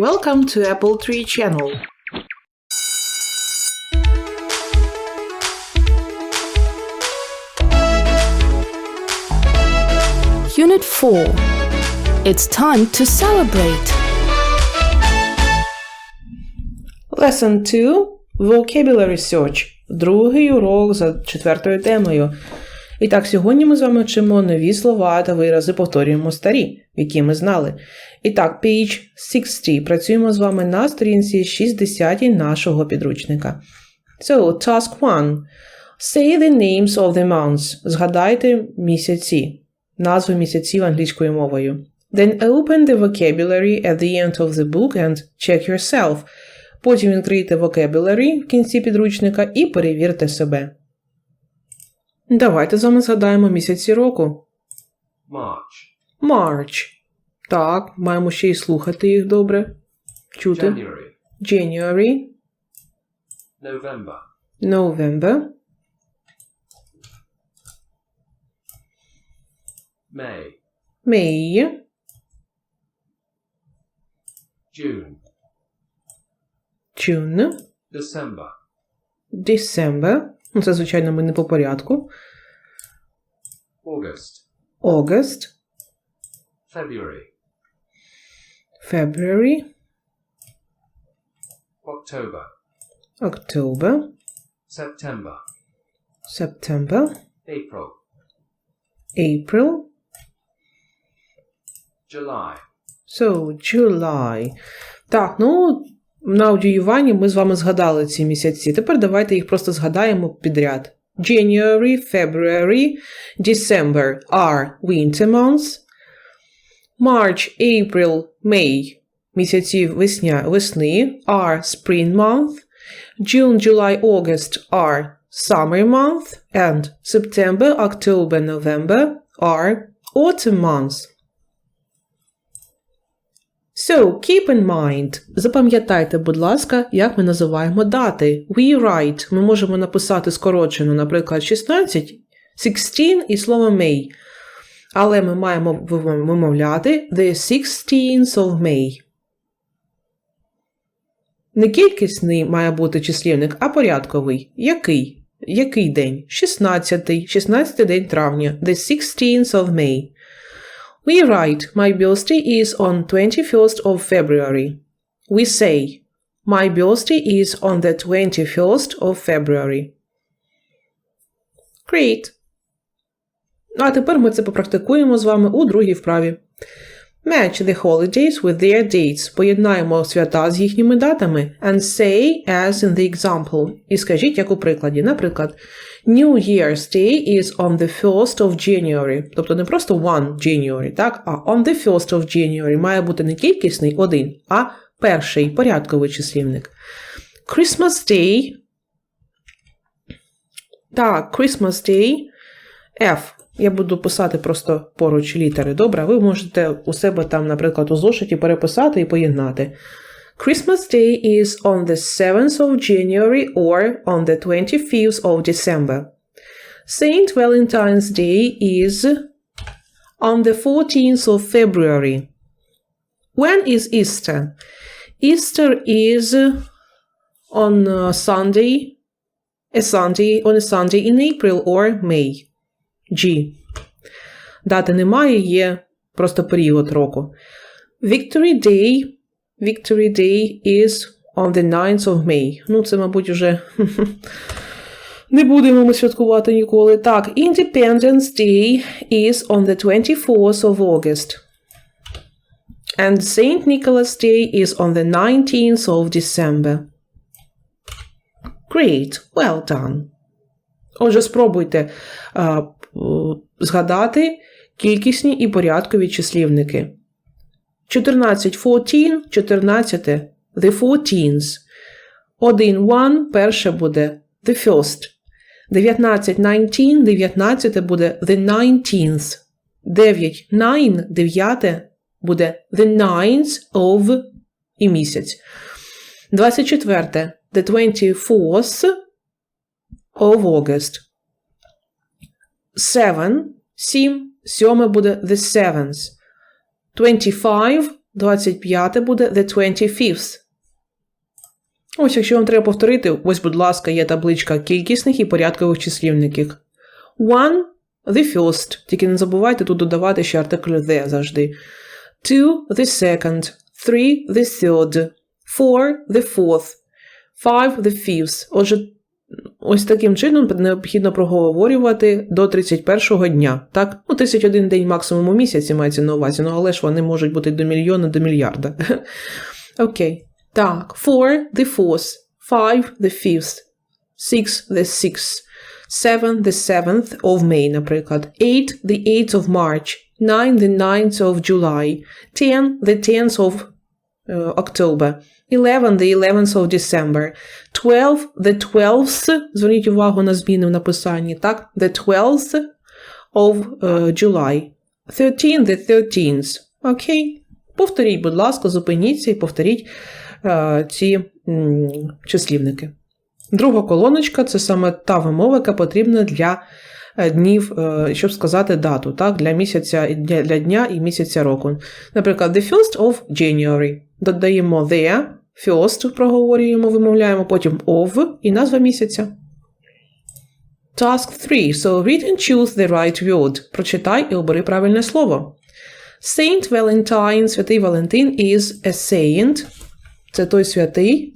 Welcome to Apple Tree Channel. Unit 4. It's time to celebrate. Lesson 2 Vocabulary Search. Другий урок за четвертою темою. І так, сьогодні ми з вами вчимо нові слова та вирази, повторюємо старі, які ми знали. І так, page 60. Працюємо з вами на сторінці 60 нашого підручника. So, task 1. Say the names of the months. Згадайте місяці. Назви місяців англійською мовою. Then open the vocabulary at the end of the book and check yourself. Потім відкрийте vocabulary в кінці підручника і перевірте себе. Давайте з вами згадаємо місяці року. March, March. Так, маємо ще й слухати їх добре. Чути. January, January, November, November, May, May, June, June, December, December. Ну, це, звичайно, ми не по порядку. August, August, February, February, October, October, September, September, April, April, July, So, July. Так, ну, на аудіюванні ми з вами згадали ці місяці. Тепер давайте їх просто згадаємо підряд. January, February, December are winter months. March, April, May місяці весня, весни are spring month. June, July, August are summer month. And September, October, November are autumn months. So, keep in mind, запам'ятайте, будь ласка, як ми називаємо дати. We write, ми можемо написати скорочено, наприклад, 16, 16 і слово May. Але ми маємо вимовляти the 16th of May. Не кількісний має бути числівник, а порядковий. Який? Який день? 16, 16 день травня, the 16th of May. We write, my birthday is on 21st of February. We say, my birthday is on the 21st of February. Great. А тепер ми це попрактикуємо з вами у другій вправі. Match the holidays with their dates. Поєднаємо свята з їхніми датами. And say as in the example. І скажіть, як у прикладі. Наприклад, New Year's Day is on the 1st of January. Тобто не просто one January, так? А on the 1st of January має бути не кількісний один, а перший порядковий числівник. Christmas Day. Так, Christmas Day. F. Я буду писати просто поруч літери. Добре, ви можете у себе там, наприклад, у зошиті переписати і поєднати. Christmas Day is on the 7th of January or on the 25th of December. Saint Valentine's Day is on the 14th of February. When is Easter? Easter is on uh, Sunday, a Sunday, on a Sunday in April or May. G. Дати немає, є просто період року. Victory Day. Victory Day is on the 9th of May. Ну, це, мабуть, уже не будемо ми святкувати ніколи. Так, Independence Day is on the 24th of August. And St. Nicholas Day is on the 19th of December. Great, well done. Отже, спробуйте згадати кількісні і порядкові числівники. 14 14, 14 the 14th. 1 1 перше буде the first. 19 19 19 буде the 19th. 9 9 9 буде the 9th of і місяць. 24 the 24th of August. 7 7 сьоме буде the 7th. 25 25 буде the 25th. Ось, якщо вам треба повторити, ось, будь ласка, є табличка кількісних і порядкових числівників. One – the first. Тільки не забувайте тут додавати ще артикль the завжди. Two – the second. Three – the third. Four – the fourth. Five – the fifth. Отже, ось таким чином необхідно проговорювати до 31-го дня. Так? Ну, 31 день максимум у місяці мається на увазі, ну але ж вони можуть бути до мільйона, до мільярда. Окей. Так, four – the fourth. Five – the fifth. Six – the sixth. Seven – the seventh of May, наприклад. Eight – the eighth of March. Nine – the ninth of July. Ten – the tenth of uh, October. Eleven – the eleventh of December. Twelve – the twelfth, зверніть увагу на зміни в написанні, так? The twelfth of uh, July. Thirteen – the thirteenth. Окей. Повторіть, будь ласка, зупиніться і повторіть е, ці м, числівники. Друга колоночка це саме та вимова, яка потрібна для е, днів, щоб сказати дату, так, для місяця для, для дня і місяця року. Наприклад, the first of January. Додаємо the, first проговорюємо, вимовляємо, потім of і назва місяця. Task 3. So read and choose the right word. Прочитай і обери правильне слово. Saint Valentine, святий Валентин, is a saint. Це той святий,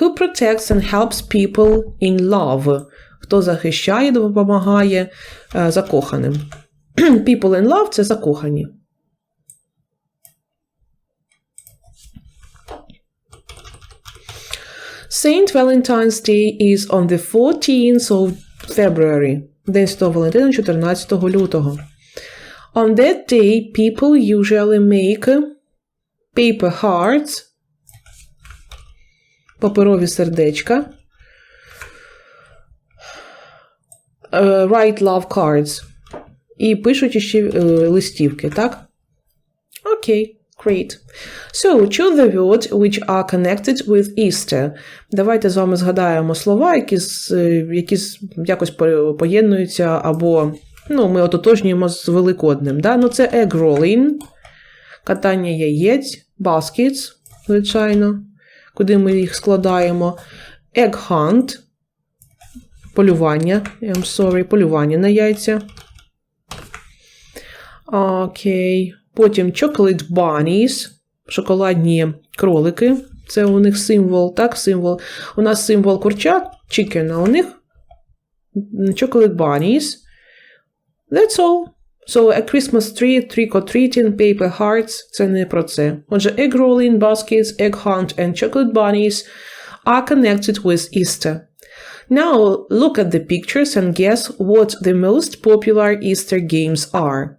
who protects and helps people in love. Хто захищає, допомагає е, закоханим. People in love це закохані. Saint Valentine's Day is on the 14th of February. День Святого Валентина 14 лютого. On that day, people usually make paper hearts, паперові сердечка, е, write love cards. І пишуть іще е, листівки, так? Окей, great. So, choose the words which are connected with Easter. Давайте з вами згадаємо слова, які, які якось поєднуються або ну, ми ототожнюємо з Великоднем. Да? Ну, це egg rolling, катання яєць, baskets, звичайно, куди ми їх складаємо. Egg hunt, полювання, I'm sorry, полювання на яйця. Окей. Потім chocolate bunnies, шоколадні кролики. Це у них символ, так, символ. У нас символ курчат, chicken, а у них chocolate bunnies. That's all. So a Christmas tree, trick or treating, paper hearts – це не про це. Отже, egg rolling, baskets, egg hunt and chocolate bunnies are connected with Easter. Now look at the pictures and guess what the most popular Easter games are.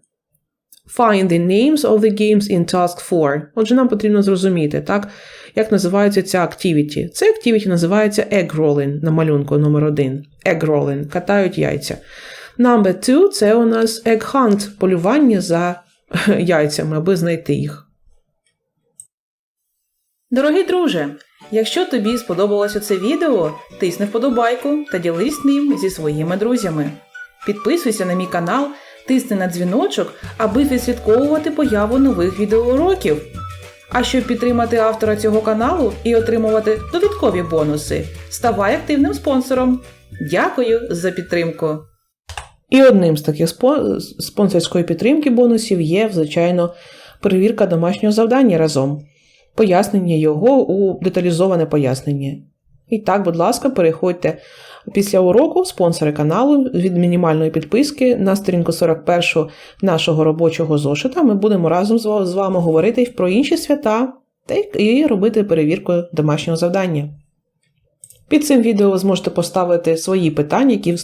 Find the names of the games in task 4. Отже, нам потрібно зрозуміти, так, як називається ця activity. Це activity називається egg rolling на малюнку номер 1. Egg rolling. Катають яйця. Number 2 – це у нас egg hunt – полювання за яйцями, аби знайти їх. Дорогий друже, якщо тобі сподобалося це відео, тисни вподобайку та ділись ним зі своїми друзями. Підписуйся на мій канал, тисни на дзвіночок, аби відслідковувати появу нових відеоуроків. А щоб підтримати автора цього каналу і отримувати додаткові бонуси, ставай активним спонсором. Дякую за підтримку! І одним з таких спонсорської підтримки бонусів є, звичайно, перевірка домашнього завдання разом, пояснення його у деталізоване пояснення. І так, будь ласка, переходьте після уроку спонсори каналу від мінімальної підписки на сторінку 41 нашого робочого зошита. Ми будемо разом з вами говорити про інші свята та і робити перевірку домашнього завдання. Під цим відео ви зможете поставити свої питання, які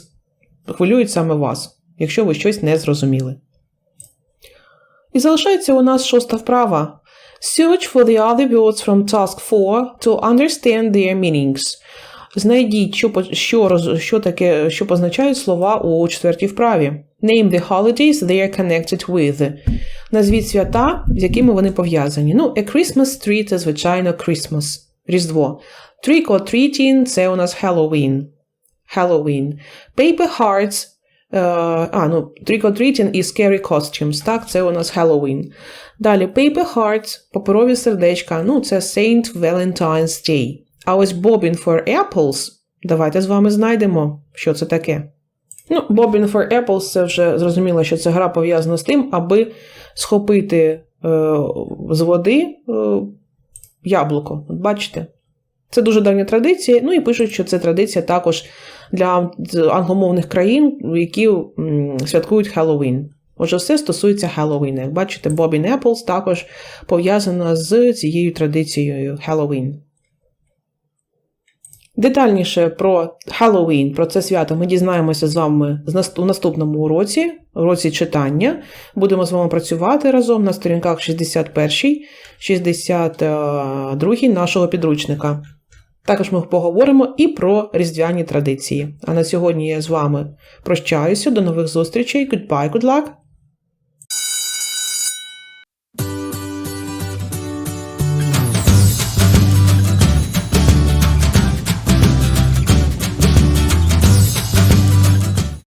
хвилюють саме вас, якщо ви щось не зрозуміли. І залишається у нас шоста вправа. Search for the other words from task 4 to understand their meanings. Знайдіть, що, що, що таке, що позначають слова у четвертій вправі. Name the holidays they are connected with. Назвіть свята, з якими вони пов'язані. Ну, a Christmas tree – це, звичайно, Christmas. Різдво. Trick or treating – це у нас Halloween. Halloween. Paper hearts Е, а, ну, trick or treating і scary costumes, так, це у нас Halloween. Далі paper hearts, паперові сердечка, ну, це Saint Valentine's Day. А ось bobbing for apples, давайте з вами знайдемо, що це таке. Ну, bobbing for apples, це вже зрозуміло, що це гра пов'язана з тим, аби схопити е, з води е, яблуко. От бачите? Це дуже давня традиція. Ну і пишуть, що це традиція також для англомовних країн, які святкують Хеллоуін. Отже, все стосується Хеллоуіна. Як бачите, Bobbin Apples також пов'язана з цією традицією Хеллоуін. Детальніше про Хеллоуін, про це свято ми дізнаємося з вами у наступному уроці, уроці читання. Будемо з вами працювати разом на сторінках 61, 62 нашого підручника. Також ми поговоримо і про різдвяні традиції. А на сьогодні я з вами прощаюся. До нових зустрічей. Goodbye, good luck!